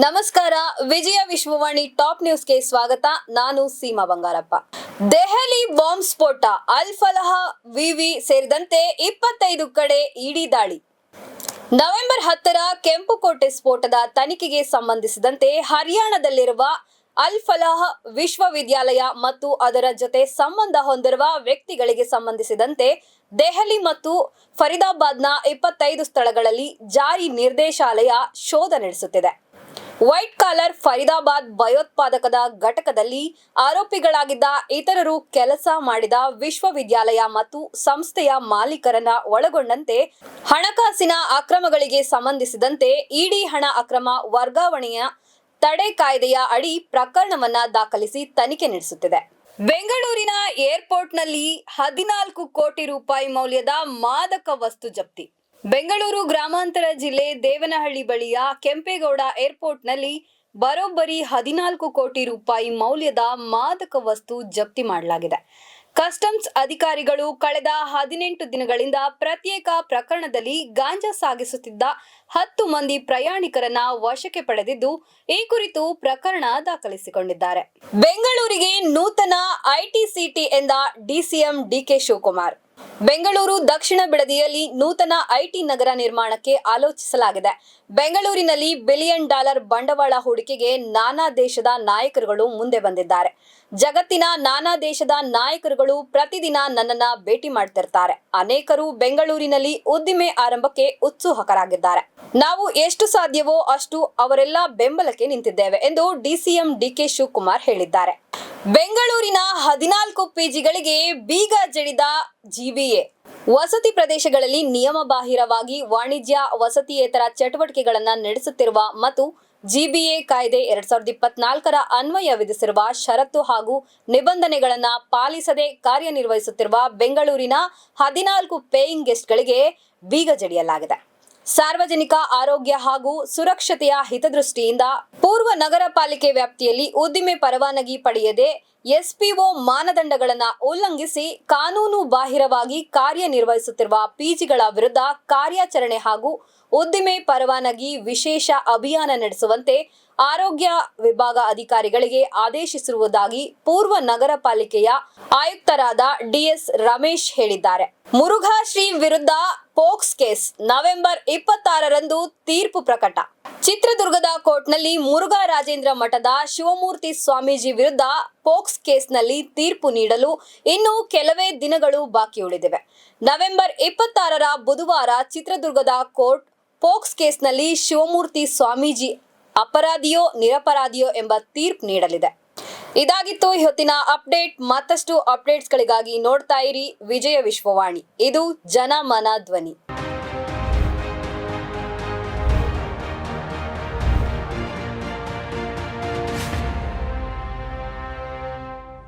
ನಮಸ್ಕಾರ, ವಿಜಯ ವಿಶ್ವವಾಣಿ ಟಾಪ್ ನ್ಯೂಸ್ಗೆ ಸ್ವಾಗತ. ನಾನು ಸೀಮಾ ಬಂಗಾರಪ್ಪ. ದೆಹಲಿ ಬಾಂಬ್ ಸ್ಫೋಟ, ಅಲ್ ಫಲಹ, ವಿವಿ ಸೇರಿದಂತೆ ಇಪ್ಪತ್ತೈದು ಕಡೆ ಇಡಿ ದಾಳಿ. ನವೆಂಬರ್ ಹತ್ತರ ಕೆಂಪುಕೋಟೆ ಸ್ಫೋಟದ ತನಿಖೆಗೆ ಸಂಬಂಧಿಸಿದಂತೆ ಹರಿಯಾಣದಲ್ಲಿರುವ ಅಲ್ ಫಲಾಹ್ ವಿಶ್ವವಿದ್ಯಾಲಯ ಮತ್ತು ಅದರ ಜೊತೆ ಸಂಬಂಧ ಹೊಂದಿರುವ ವ್ಯಕ್ತಿಗಳಿಗೆ ಸಂಬಂಧಿಸಿದಂತೆ ದೆಹಲಿ ಮತ್ತು ಫರೀದಾಬಾದ್ನ ಇಪ್ಪತ್ತೈದು ಸ್ಥಳಗಳಲ್ಲಿ ಜಾರಿ ನಿರ್ದೇಶಾಲಯ ಶೋಧ ನಡೆಸುತ್ತಿದೆ. ವೈಟ್ ಕಾಲರ್ ಫರೀದಾಬಾದ್ ಭಯೋತ್ಪಾದಕದ ಘಟಕದಲ್ಲಿ ಆರೋಪಿಗಳಾಗಿದ್ದ ಇತರರು ಕೆಲಸ ಮಾಡಿದ ವಿಶ್ವವಿದ್ಯಾಲಯ ಮತ್ತು ಸಂಸ್ಥೆಯ ಮಾಲೀಕರನ್ನ ಒಳಗೊಂಡಂತೆ ಹಣಕಾಸಿನ ಅಕ್ರಮಗಳಿಗೆ ಸಂಬಂಧಿಸಿದಂತೆ ಇಡಿ ಹಣ ಅಕ್ರಮ ವರ್ಗಾವಣೆಯ ತಡೆ ಕಾಯ್ದೆಯ ಅಡಿ ಪ್ರಕರಣವನ್ನ ದಾಖಲಿಸಿ ತನಿಖೆ ನಡೆಸುತ್ತಿದೆ. ಬೆಂಗಳೂರಿನ ಏರ್ಪೋರ್ಟ್ನಲ್ಲಿ ಹದಿನಾಲ್ಕು ಕೋಟಿ ರೂಪಾಯಿ ಮೌಲ್ಯದ ಮಾದಕ ವಸ್ತು ಜಪ್ತಿ. ಬೆಂಗಳೂರು ಗ್ರಾಮಾಂತರ ಜಿಲ್ಲೆ ದೇವನಹಳ್ಳಿ ಬಳಿಯ ಕೆಂಪೇಗೌಡ ಏರ್ಪೋರ್ಟ್ನಲ್ಲಿ ಬರೋಬ್ಬರಿ ಹದಿನಾಲ್ಕು ಕೋಟಿ ರೂಪಾಯಿ ಮೌಲ್ಯದ ಮಾದಕ ವಸ್ತು ಜಪ್ತಿ ಮಾಡಲಾಗಿದೆ. ಕಸ್ಟಮ್ಸ್ ಅಧಿಕಾರಿಗಳು ಕಳೆದ ಹದಿನೆಂಟು ದಿನಗಳಿಂದ ಪ್ರತ್ಯೇಕ ಪ್ರಕರಣದಲ್ಲಿ ಗಾಂಜಾ ಸಾಗಿಸುತ್ತಿದ್ದ ಹತ್ತು ಮಂದಿ ಪ್ರಯಾಣಿಕರನ್ನ ವಶಕ್ಕೆ ಪಡೆದಿದ್ದು, ಈ ಕುರಿತು ಪ್ರಕರಣ ದಾಖಲಿಸಿಕೊಂಡಿದ್ದಾರೆ. ಬೆಂಗಳೂರಿಗೆ ನೂತನ ಐಟಿ ಸಿಟಿ ಎಂದ ಡಿಸಿಎಂ ಡಿಕೆ ಶಿವಕುಮಾರ್. ಬೆಂಗಳೂರು ದಕ್ಷಿಣ ಬಿಡದಿಯಲ್ಲಿ ನೂತನ ಐಟಿ ನಗರ ನಿರ್ಮಾಣಕ್ಕೆ ಆಲೋಚಿಸಲಾಗಿದೆ. ಬೆಂಗಳೂರಿನಲ್ಲಿ ಬಿಲಿಯನ್ ಡಾಲರ್ ಬಂಡವಾಳ ಹೂಡಿಕೆಗೆ ನಾನಾ ದೇಶದ ನಾಯಕರುಗಳು ಮುಂದೆ ಬಂದಿದ್ದಾರೆ. ಜಗತ್ತಿನ ನಾನಾ ದೇಶದ ನಾಯಕರುಗಳು ಪ್ರತಿದಿನ ನನ್ನನ್ನ ಭೇಟಿ ಮಾಡ್ತಿರ್ತಾರೆ. ಅನೇಕರು ಬೆಂಗಳೂರಿನಲ್ಲಿ ಉದ್ದಿಮೆ ಆರಂಭಕ್ಕೆ ಉತ್ಸುಕರಾಗಿದ್ದಾರೆ. ನಾವು ಎಷ್ಟು ಸಾಧ್ಯವೋ ಅಷ್ಟು ಅವರೆಲ್ಲ ಬೆಂಬಲಕ್ಕೆ ನಿಂತಿದ್ದೇವೆ ಎಂದು ಡಿಸಿಎಂ ಡಿಕೆ ಶಿವಕುಮಾರ್ ಹೇಳಿದ್ದಾರೆ. ಬೆಂಗಳೂರಿನ ಹದಿನಾಲ್ಕು ಪಿಜಿಗಳಿಗೆ ಬೀಗ ಜಡಿದ ಜಿಬಿಎ ವಸತಿ ಪ್ರದೇಶಗಳಲ್ಲಿ ನಿಯಮಬಾಹಿರವಾಗಿ ವಾಣಿಜ್ಯ, ವಸತಿಯೇತರ ಚಟುವಟಿಕೆಗಳನ್ನು ನಡೆಸುತ್ತಿರುವ ಮತ್ತು ಜಿಬಿಎ ಕಾಯ್ದೆ ಎರಡ್ ಸಾವಿರದ ಇಪ್ಪತ್ನಾಲ್ಕರ ಅನ್ವಯ ವಿಧಿಸಿರುವ ಷರತ್ತು ಹಾಗೂ ನಿಬಂಧನೆಗಳನ್ನು ಪಾಲಿಸದೆ ಕಾರ್ಯನಿರ್ವಹಿಸುತ್ತಿರುವ ಬೆಂಗಳೂರಿನ ಹದಿನಾಲ್ಕು ಪೇಯಿಂಗ್ ಗೆಸ್ಟ್ಗಳಿಗೆ ಬೀಗ ಜಡಿಯಲಾಗಿದೆ. ಸಾರ್ವಜನಿಕ ಆರೋಗ್ಯ ಹಾಗೂ ಸುರಕ್ಷತೆಯ ಹಿತದೃಷ್ಟಿಯಿಂದ ಪೂರ್ವ ನಗರ ಪಾಲಿಕೆ ವ್ಯಾಪ್ತಿಯಲ್ಲಿ ಉದ್ದಿಮೆ ಪರವಾನಗಿ ಪಡೆಯದೆ ಎಸ್ಪಿಒ ಮಾನದಂಡಗಳನ್ನು ಉಲ್ಲಂಘಿಸಿ ಕಾನೂನು ಬಾಹಿರವಾಗಿ ಕಾರ್ಯನಿರ್ವಹಿಸುತ್ತಿರುವ ಪಿಜಿಗಳ ವಿರುದ್ಧ ಕಾರ್ಯಾಚರಣೆ ಹಾಗೂ ಉದ್ದಿಮೆ ಪರವಾನಗಿ, ವಿಶೇಷ ಅಭಿಯಾನ ನಡೆಸುವಂತೆ ಆರೋಗ್ಯ ವಿಭಾಗ ಅಧಿಕಾರಿಗಳಿಗೆ ಆದೇಶಿಸಿರುವುದಾಗಿ ಪೂರ್ವ ನಗರ ಪಾಲಿಕೆಯ ಆಯುಕ್ತರಾದ ಡಿಎಸ್ ರಮೇಶ್ ಹೇಳಿದ್ದಾರೆ. ಮುರುಘಾ ಶ್ರೀ ವಿರುದ್ಧ ಪೋಕ್ಸ್ ಕೇಸ್ ನವೆಂಬರ್ ಇಪ್ಪತ್ತಾರರಂದು ತೀರ್ಪು ಪ್ರಕಟ. ಚಿತ್ರದುರ್ಗದ ಕೋರ್ಟ್ನಲ್ಲಿ ಮುರುಘಾ ರಾಜೇಂದ್ರ ಮಠದ ಶಿವಮೂರ್ತಿ ಸ್ವಾಮೀಜಿ ವಿರುದ್ಧ ಪೋಕ್ಸ್ ಕೇಸ್ನಲ್ಲಿ ತೀರ್ಪು ನೀಡಲು ಇನ್ನೂ ಕೆಲವೇ ದಿನಗಳು ಬಾಕಿ ಉಳಿದಿವೆ ನವೆಂಬರ್ ಇಪ್ಪತ್ತಾರರ ಬುಧವಾರ ಚಿತ್ರದುರ್ಗದ ಕೋರ್ಟ್ ಪೋಕ್ಸ್ ಕೇಸ್ನಲ್ಲಿ ಶಿವಮೂರ್ತಿ ಸ್ವಾಮೀಜಿ ಅಪರಾಧಿಯೋ, ನಿರಪರಾಧಿಯೋ ಎಂಬ ತೀರ್ಪು ನೀಡಲಿದೆ. ಇದಾಗಿತ್ತು ಇವತ್ತಿನ ಅಪ್ಡೇಟ್. ಮತ್ತಷ್ಟು ಅಪ್ಡೇಟ್ಸ್ಗಳಿಗಾಗಿ ನೋಡ್ತಾ ಇರಿ ವಿಜಯ ವಿಶ್ವವಾಣಿ. ಇದು ಜನಮನ ಧ್ವನಿ.